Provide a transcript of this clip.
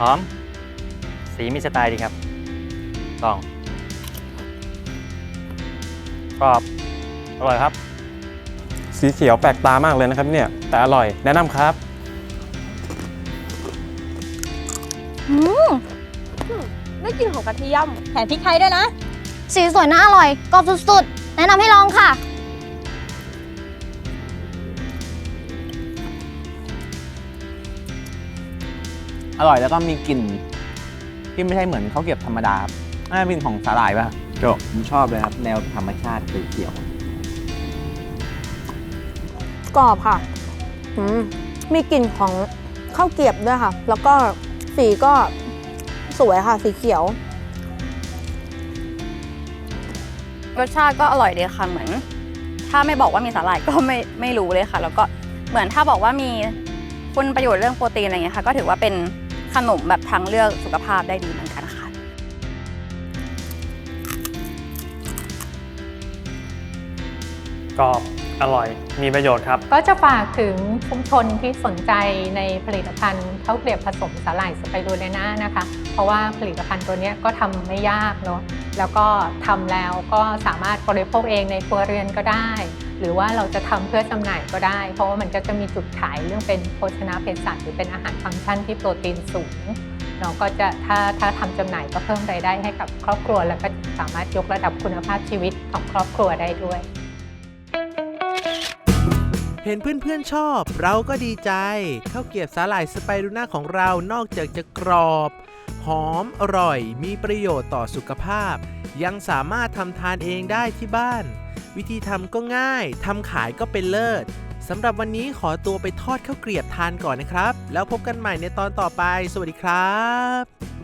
หอม สีมีสไตล์ดีครับลองกรอบ อร่อยครับ สีเขียวแปลกตามากเลยนะครับเนี่ย แต่อร่อยแนะนำครับ อืมได้กลิ่นของกระเทียมแถมพริกไทยด้วยนะ สีสวยน่าอร่อยกรอบสุดๆ แนะนำให้ลองค่ะ อร่อยแล้วก็มีกลิ่นที่ไม่ใช่เหมือนข้าวเกรียบธรรมดาครับน่าจะเป็นของสาหร่ายป่ะโจผมชอบเลยครับ แนวธรรมชาติเขียวกรอบค่ะอืมมีกลิ่นของข้าวเกรียบด้วยค่ะ แล้วก็สีก็สวยค่ะ สีเขียว รสชาติก็อร่อยดีค่ะเหมือน ถ้าไม่บอกว่ามีสาหร่ายก็ไม่ไม่รู้เลยค่ะ แล้วก็เหมือนถ้าบอกว่ามีคุณประโยชน์เรื่องโปรตีนอะไรเงี้ยค่ะ ก็ถือว่าเป็น ขนมแบบทางเลือกสุขภาพได้ดีเหมือนกันค่ะกรอบอร่อยมีประโยชน์ครับ ก็จะฝากถึงชุมชนที่สนใจในผลิตภัณฑ์ข้าวเกลียบผสมสาหร่ายสไปรูเลน่านะคะ เพราะว่าผลิตภัณฑ์ตัวเนี้ยก็ทำไม่ยากเนาะแล้วก็ทำแล้วก็สามารถบริโภคเองในครัวเรือนก็ได้ หรือว่าเราจะทำเพื่อจำหน่ายก็ได้ เพราะว่ามันก็จะมีจุดขายเรื่องเป็นโภชนาเภสัชหรือเป็นอาหารฟังก์ชันที่โปรตีนสูงเนาะก็จะถ้าถ้าทำจำหน่ายก็เพิ่มรายได้ให้กับครอบครัว แล้วก็สามารถยกระดับคุณภาพชีวิตของครอบครัวได้ด้วย เห็นเพื่อนๆชอบ เราก็ดีใจข้าวเกียบสาหร่ายสไปรูน่าของเรานอกจากจะกรอบ หอมอร่อย มีประโยชน์ต่อสุขภาพ ยังสามารถทำทานเองได้ที่บ้าน วิธีทำก็ง่ายทำขายก็เป็นเลิศสำหรับวันนี้ขอตัวไปทอดข้าวเกรียบทานก่อนนะครับ แล้วพบกันใหม่ในตอนต่อไป สวัสดีครับ